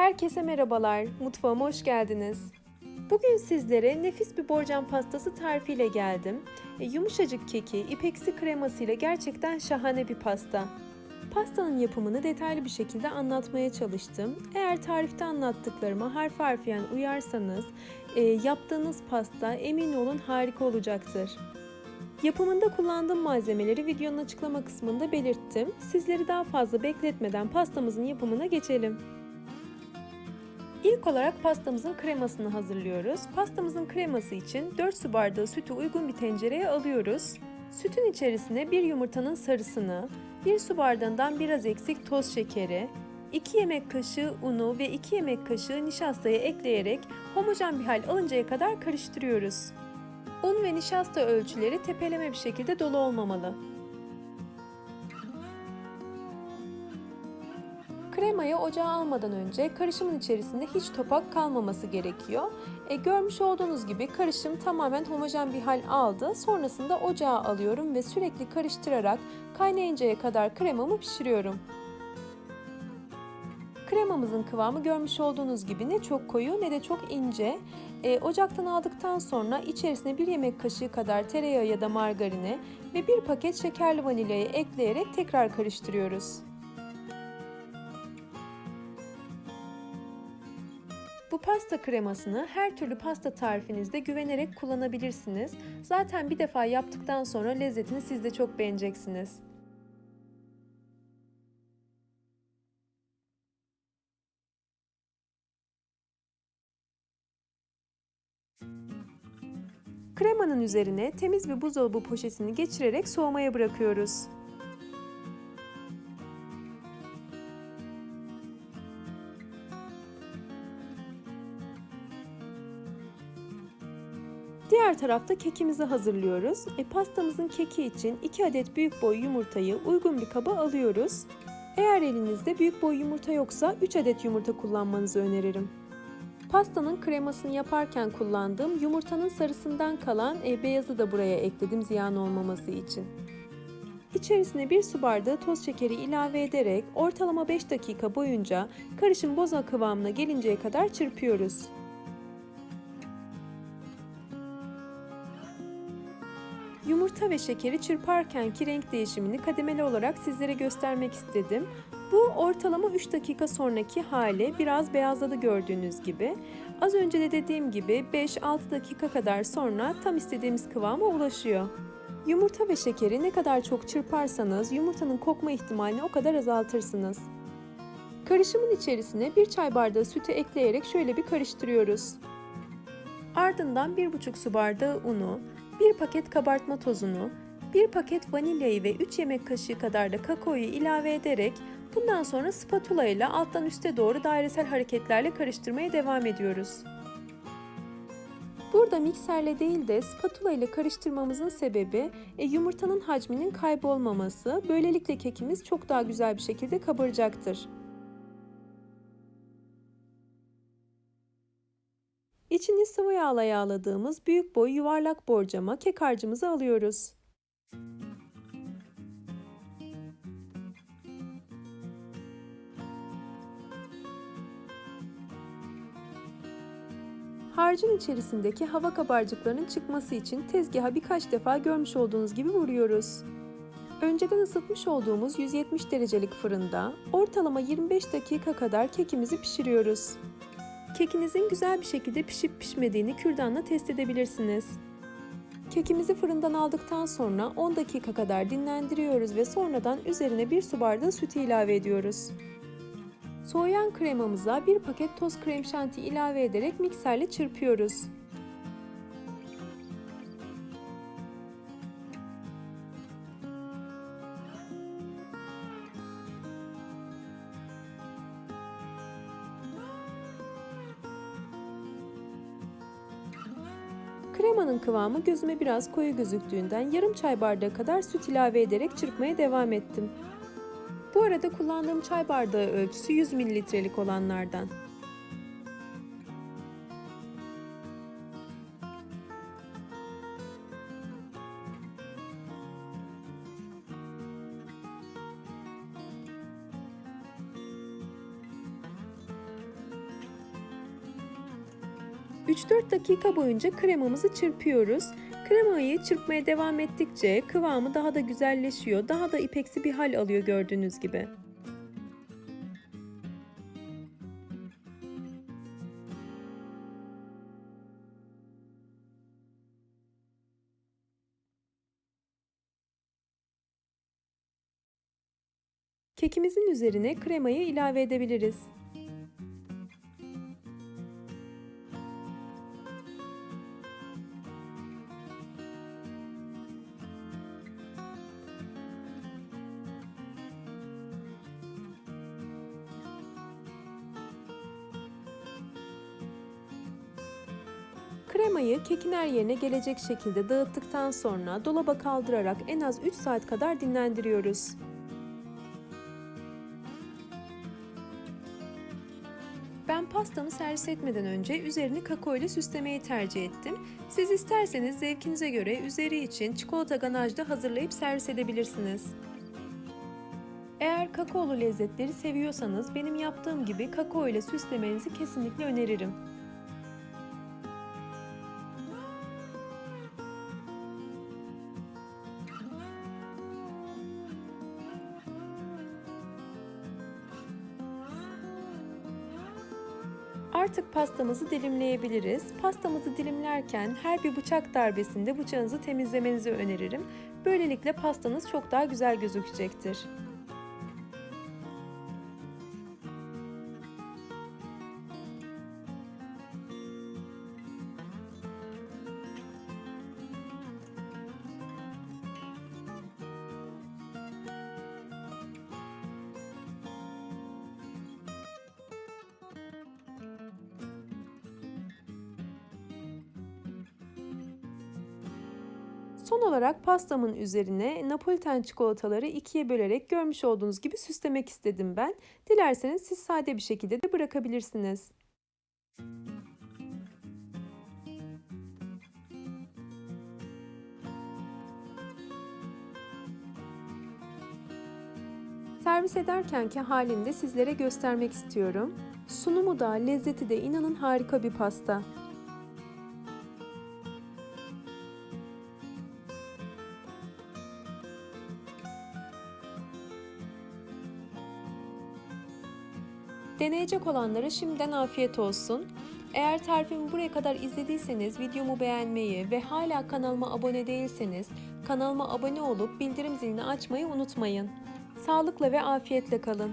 Herkese merhabalar, mutfağıma hoş geldiniz. Bugün sizlere nefis bir borcam pastası tarifiyle geldim. E, yumuşacık keki, ipeksi kreması ile gerçekten şahane bir pasta. Pastanın yapımını detaylı bir şekilde anlatmaya çalıştım. Eğer tarifte anlattıklarıma harf harfiyen uyarsanız, e, yaptığınız pasta emin olun harika olacaktır. Yapımında kullandığım malzemeleri videonun açıklama kısmında belirttim. Sizleri daha fazla bekletmeden pastamızın yapımına geçelim. İlk olarak pastamızın kremasını hazırlıyoruz. Pastamızın kreması için 4 su bardağı sütü uygun bir tencereye alıyoruz. Sütün içerisine 1 yumurtanın sarısını, 1 su bardağından biraz eksik toz şekeri, 2 yemek kaşığı unu ve 2 yemek kaşığı nişastayı ekleyerek homojen bir hal alıncaya kadar karıştırıyoruz. Un ve nişasta ölçüleri tepeleme bir şekilde dolu olmamalı. Kremayı ocağa almadan önce karışımın içerisinde hiç topak kalmaması gerekiyor. E, görmüş olduğunuz gibi karışım tamamen homojen bir hal aldı. Sonrasında ocağa alıyorum ve sürekli karıştırarak kaynayıncaya kadar kremamı pişiriyorum. Kremamızın kıvamı görmüş olduğunuz gibi ne çok koyu ne de çok ince. E, ocaktan aldıktan sonra içerisine bir yemek kaşığı kadar tereyağı ya da margarini ve bir paket şekerli vanilyayı ekleyerek tekrar karıştırıyoruz. Pasta kremasını her türlü pasta tarifinizde güvenerek kullanabilirsiniz. Zaten bir defa yaptıktan sonra lezzetini siz de çok beğeneceksiniz. Kremanın üzerine temiz bir buzdolabı poşetini geçirerek soğumaya bırakıyoruz. Diğer tarafta kekimizi hazırlıyoruz. E, pastamızın keki için 2 adet büyük boy yumurtayı uygun bir kaba alıyoruz. Eğer elinizde büyük boy yumurta yoksa 3 adet yumurta kullanmanızı öneririm. Pastanın kremasını yaparken kullandığım yumurtanın sarısından kalan e, beyazı da buraya ekledim ziyan olmaması için. İçerisine bir su bardağı toz şekeri ilave ederek ortalama 5 dakika boyunca karışım boza kıvamına gelinceye kadar çırpıyoruz. Yumurta ve şekeri çırparkenki renk değişimini kademeli olarak sizlere göstermek istedim. Bu ortalama 3 dakika sonraki hali biraz beyazladı gördüğünüz gibi. Az önce de dediğim gibi 5-6 dakika kadar sonra tam istediğimiz kıvama ulaşıyor. Yumurta ve şekeri ne kadar çok çırparsanız yumurtanın kokma ihtimalini o kadar azaltırsınız. Karışımın içerisine bir çay bardağı sütü ekleyerek şöyle bir karıştırıyoruz. Ardından 1,5 su bardağı unu, 1 paket kabartma tozunu, 1 paket vanilyayı ve 3 yemek kaşığı kadar da kakaoyu ilave ederek bundan sonra spatula ile alttan üste doğru dairesel hareketlerle karıştırmaya devam ediyoruz. Burada mikserle değil de spatula ile karıştırmamızın sebebi e, yumurtanın hacminin kaybolmaması. Böylelikle kekimiz çok daha güzel bir şekilde kabaracaktır. Sıvı yağla yağladığımız büyük boy yuvarlak borcama kek harcımızı alıyoruz. Harcın içerisindeki hava kabarcıklarının çıkması için tezgaha birkaç defa görmüş olduğunuz gibi vuruyoruz. Önceden ısıtmış olduğumuz 170 derecelik fırında ortalama 25 dakika kadar kekimizi pişiriyoruz. Kekinizin güzel bir şekilde pişip pişmediğini kürdanla test edebilirsiniz. Kekimizi fırından aldıktan sonra 10 dakika kadar dinlendiriyoruz ve sonradan üzerine 1 su bardağı sütü ilave ediyoruz. Soğuyan kremamıza 1 paket toz krem şanti ilave ederek mikserle çırpıyoruz. Kremanın kıvamı gözüme biraz koyu gözüktüğünden yarım çay bardağı kadar süt ilave ederek çırpmaya devam ettim. Bu arada kullandığım çay bardağı ölçüsü 100 mililitrelik olanlardan. 3-4 dakika boyunca kremamızı çırpıyoruz. Kremayı çırpmaya devam ettikçe kıvamı daha da güzelleşiyor. Daha da ipeksi bir hal alıyor gördüğünüz gibi. Kekimizin üzerine kremayı ilave edebiliriz. Kremayı kekin her yerine gelecek şekilde dağıttıktan sonra dolaba kaldırarak en az 3 saat kadar dinlendiriyoruz. Ben pastamı servis etmeden önce üzerini kakao ile süslemeyi tercih ettim. Siz isterseniz zevkinize göre üzeri için çikolata ganaj da hazırlayıp servis edebilirsiniz. Eğer kakaolu lezzetleri seviyorsanız benim yaptığım gibi kakao ile süslemenizi kesinlikle öneririm. Artık pastamızı dilimleyebiliriz. Pastamızı dilimlerken her bir bıçak darbesinde bıçağınızı temizlemenizi öneririm. Böylelikle pastanız çok daha güzel gözükecektir. Son olarak pastamın üzerine Napoliten çikolataları ikiye bölerek görmüş olduğunuz gibi süslemek istedim ben. Dilerseniz siz sade bir şekilde de bırakabilirsiniz. Servis ederkenki halini de sizlere göstermek istiyorum. Sunumu da lezzeti de inanın harika bir pasta. Deneyecek olanlara şimdiden afiyet olsun. Eğer tarifimi buraya kadar izlediyseniz videomu beğenmeyi ve hala kanalıma abone değilseniz kanalıma abone olup bildirim zilini açmayı unutmayın. Sağlıkla ve afiyetle kalın.